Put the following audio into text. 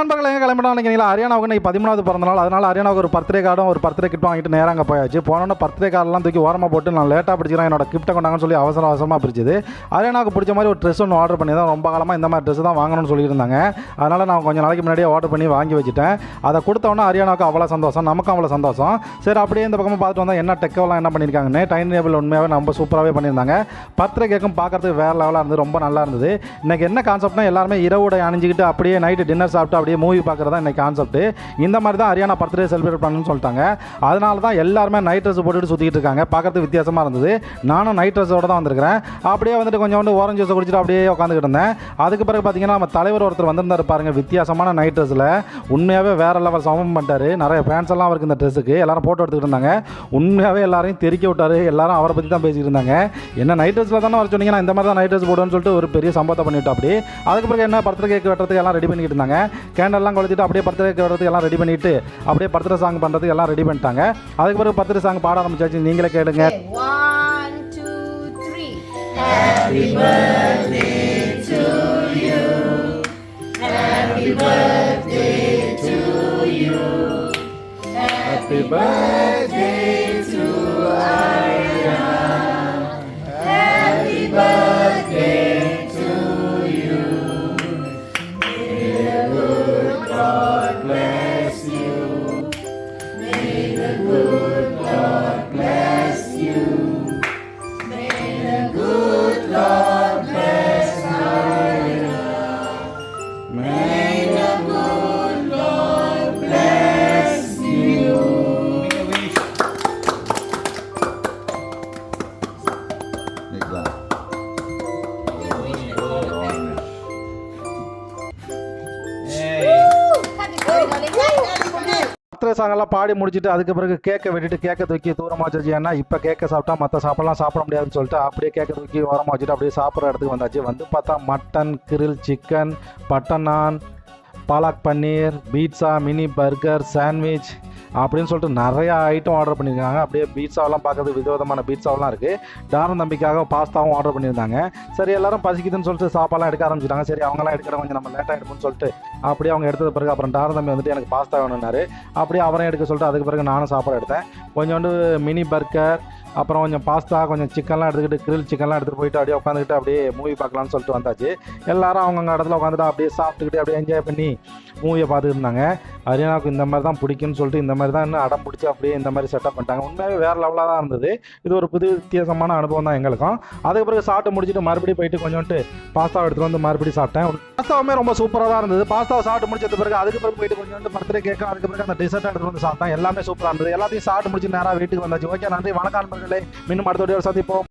நண்பர்கள் எங்கே கிளம்பிட்டோம் நினைக்கிறீங்களா? ஹரியானாவுக்கு இன்னைக்கு பதிமூணாவது பிறந்தநாள். அதனால் அதனால ஹரியானாவுக்கு ஒரு பர்த்டே கார்டும் ஒரு பர்த்டே கிஃப்ட் வாங்கிட்டு நேராக அங்கே போயாச்சு. போனோன்னே பர்த்டே கார்டெலாம் தூக்கி ஓரமாக போட்டு நான் லேட்டாக பிடிச்சிக்கிறேன். என்னோட கிஃப்ட்டை கொண்டாங்கன்னு சொல்லி அவசர அவசரமாக பிடிச்சது ஹரியானாவுக்கு பிடிச்ச மாதிரி ஒரு ட்ரெஸ் ஒன்று ஆர்டர் பண்ணி தான் ரொம்ப காலமாக இந்த மாதிரி ட்ரெஸ் தான் வாங்கணும்னு சொல்லியிருந்தாங்க அதனால் நான் கொஞ்சம் நாளைக்கு முன்னாடியே ஆர்டர் பண்ணி வாங்கி வச்சுட்டேன். அதை கொடுத்தோன்னே ஹரியானாவுக்கு அவ்வளோ சந்தோஷம் நமக்கும் அவ்வளோ சந்தோஷம். சரி அப்படியே இந்த பக்கமாக பார்த்துட்டு வந்தால் என்ன டெக்கெல்லாம் என்ன பண்ணியிருக்காங்கன்னு டைன் டேபிள் உண்மையாகவே ரொம்ப சூப்பராகவே பண்ணியிருந்தாங்க. பர்த்டே கேக்கும் பார்க்குறதுக்கு வேறு லெவலாக இருந்தது ரொம்ப நல்லா இருந்தது. இன்றைக்கி என்ன கான்செப்ட்னா எல்லாருமே இரவுடை அணிஞ்சிக்கிட்டு அப்படியே நைட்டு டின்னர் சாப்பிட்டு அப்படியே மூவி பார்க்குறது தான் இன்றைக்கி கான்செப்ட் இந்த மாதிரி தான் ஹரியானா பர்த்டே செலிப்ரேட் பண்ணணும்னு சொல்லிட்டாங்க. அதனால தான் எல்லாருமே நைட் ட்ரெஸ் போட்டுட்டு சுற்றிட்டு இருக்காங்க. பார்க்கறதுக்கு வித்தியாசமாக இருந்தது. நானும் நைட் ட்ரெஸ்ஸோட தான் வந்திருக்கிறேன். அப்படியே வந்துட்டு கொஞ்சோண்டு ஓரஞ்சு ஜூஸை குடிச்சிட்டு அப்படியே உட்காந்துக்கிட்டு இருந்தேன். அதுக்கு பிறகு பார்த்தீங்கன்னா நம்ம தலைவர் ஒருத்தர் வந்திருந்தாரு பாருங்கள் வித்தியாசமான நைட் ட்ரெஸ்ஸில் உண்மையாகவே வேற லெவல் சமம் பண்ணிட்டார். நிறைய ஃபேன்ஸ் எல்லாம் அவருக்கு இந்த ட்ரெஸ்ஸுக்கு எல்லாரும் ஃபோட்டோ எடுத்துக்கிட்டு இருந்தாங்க. உண்மையாகவே எல்லாரையும் தெறிக்க விட்டார். எல்லாரும் அவரை பற்றி தான் பேசிகிட்டு இருந்தாங்க. என்ன நைட் ட்ரெஸ்ஸில் தானே வர சொன்னீங்க நான் இந்த மாதிரி தான் நைட் ட்ரெஸ் போடுவேன்னு சொல்லிட்டு ஒரு பெரிய சம்பவத்தை பண்ணிவிட்டு அப்படி அதுக்கு பிறகு என்ன பர்த்டே கேக் வெட்டுறதுக்கு எல்லாம் ரெடி பண்ணிக்கிட்டு இருந்தாங்க. கேண்டல்லாம் கொளுத்திட்டு அப்படியே பர்த்டே கேக் எல்லாம் ரெடி பண்ணிட்டு அப்படியே பர்த்டே சாங் பண்ணுறதுக்கு எல்லாம் ரெடி பண்ணிட்டாங்க. அதுக்கு பிறகு பர்த்டே சாங் பாட ஆரம்பிச்சாச்சு. நீங்களே கேளுங்க. One, two, three. Happy birthday. Birthday சாங்கெல்லாம் பாடி முடிச்சுட்டு அதுக்கு பிறகு கேக்கை வெட்டிட்டு கேக்கை தூக்கி தூரமாக வச்சு ஏன்னா இப்போ கேக்கை சாப்பிட்டா மற்ற சாப்பாடெலாம் சாப்பிட முடியாதுன்னு சொல்லிட்டு அப்படியே கேக்கை தூக்கி ஓரமாக வச்சுட்டு அப்படியே சாப்பிட்ற இடத்துக்கு வந்தாச்சு. வந்து பார்த்தா mutton grill chicken butter naan palak paneer pizza mini burger sandwich அப்படின்னு சொல்லிட்டு நிறையா ஐட்டம் ஆர்டர் பண்ணியிருக்காங்க. அப்படியே பீட்சாவெல்லாம் பார்க்கறதுக்கு விதவிதமான பீட்சாவெல்லாம் இருக்குது டாரம் தம்பிக்காக பாஸ்தாவும் ஆர்டர் பண்ணியிருந்தாங்க. சரி எல்லாரும் பசிக்குதுன்னு சொல்லிட்டு சாப்பாடுலாம் எடுக்க ஆரம்பிச்சிட்டாங்க. சரி அவங்களாம் எடுக்கிற கொஞ்சம் நம்ம லேட்டாக எடுப்போம்னு சொல்லிட்டு அப்படியே அவங்க எடுத்தது பிறகு அப்புறம் டாரம் தம்பி வந்துட்டு எனக்கு பாஸ்தா வேணும்னாரு. அப்படியே அவரையும் எடுக்க சொல்லிட்டு அதுக்கு பிறகு நானும் சாப்பாடு எடுத்தேன். கொஞ்சோண்டு மினி பர்கர் அப்புறம் கொஞ்சம் பாஸ்தா கொஞ்சம் சிக்கன்லாம் எடுத்துக்கிட்டு கிரில் சிக்கன்லாம் எடுத்துகிட்டு போயிட்டு அப்படியே உட்காந்துக்கிட்டு அப்படியே மூவி பார்க்கலாம்னு சொல்லிட்டு வந்தாச்சு. எல்லாரும் அவங்கவுங்க இடத்துல உட்காந்துட்டு அப்படியே சாப்பிட்டுக்கிட்டு அப்படியே என்ஜாய் பண்ணி மூவியை பார்த்துட்டு இருந்தாங்க. ஹரியானாவுக்கு இந்த மாதிரி தான் பிடிக்கும்னு சொல்லிட்டு இந்த மாதிரி தான் இன்னும் அடம் பிடிச்சி அப்படியே இந்த மாதிரி செட்டப் பண்ணிட்டாங்க. உண்மையாகவே வேறு லெவலாக தான் இருந்தது. இது ஒரு புது வித்தியாசமான அனுபவம் தான் எங்களுக்கும். அதுக்கு பிறகு சாப்பிட்டு முடிச்சுட்டு மறுபடியும் போயிட்டு கொஞ்சோண்டு பாஸ்தா எடுத்துகிட்டு வந்து மறுபடியும் சாப்பிட்டேன். பாஸ்தாவுமே ரொம்ப சூப்பராக தான் இருந்தது. பாஸ்தாவை சாப்பிட்டு முடிச்சது பிறகு அதுக்கு பிறகு போயிட்டு கொஞ்சோண்டு பர்த்டே கேட்கும் அதுக்கு பிறகு அந்த டிசர்ட் எடுத்துகிட்டு வந்து சாப்பிட்டேன். எல்லாமே சூப்பராக இருந்தது. எல்லாத்தையும் சாப்பிட்டு முடிச்சு நேராக வீட்டுக்கு வந்தாச்சு. ஓகே நன்றி. வணக்கம் ಮಗಳೇ ಇನ್ನು ಮಾಡ್ದೋಡಿ ಅವ್ರ ಸಾಥಿ ಪೋ